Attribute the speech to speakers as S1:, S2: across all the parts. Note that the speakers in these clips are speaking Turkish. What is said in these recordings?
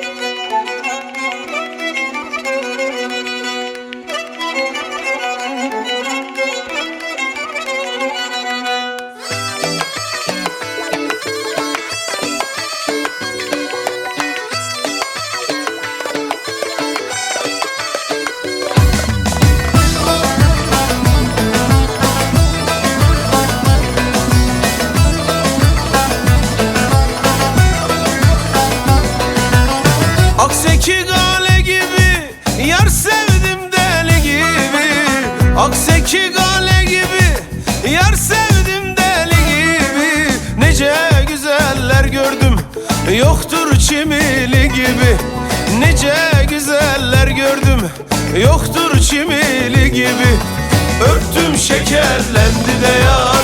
S1: Thank you. Akseki gale gibi Yar sevdim deli gibi. Akseki gale gibi Yar sevdim deli gibi. Nece güzeller gördüm Yoktur çimili gibi. Nece güzeller gördüm Yoktur çimili gibi. Öptüm şekerlendi de yar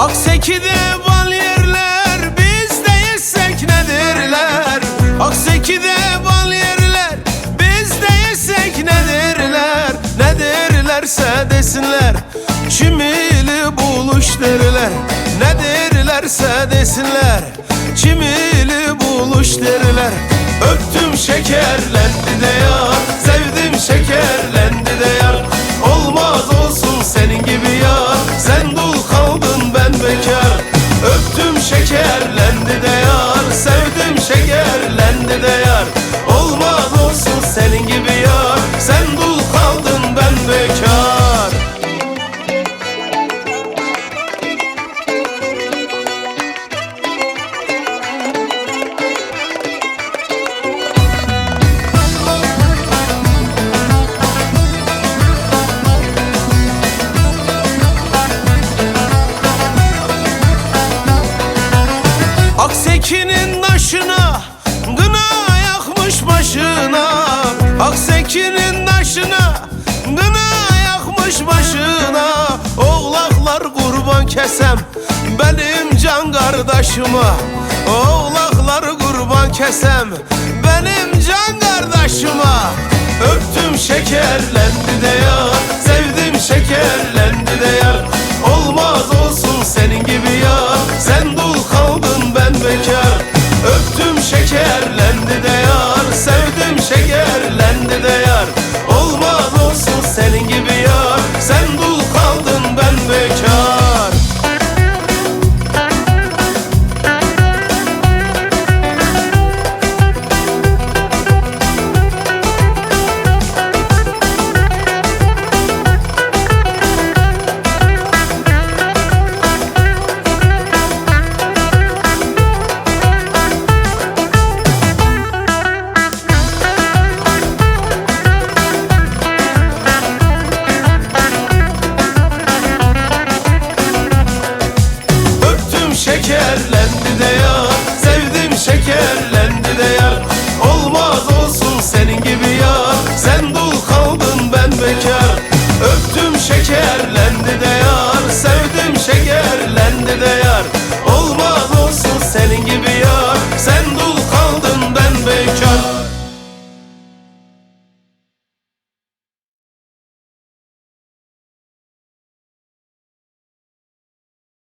S1: Akseki'de bal yerler Biz de yesek nedirler Akseki'de bal yerler Biz de yesek nedirler Nedirlerse desinler Çimili buluş derler? Nedirlerse desinler Çimili buluş derler? Öptüm şekerlendi de yar Sevdim şekerlendi de yar Akseki'nin taşına Gına yakmış başına. Oğlaklar kurban kesem Benim can kardeşime. Oğlaklar kurban kesem Benim can kardeşime. Öptüm şekerlendi de yar Sevdim şekerlendi de yar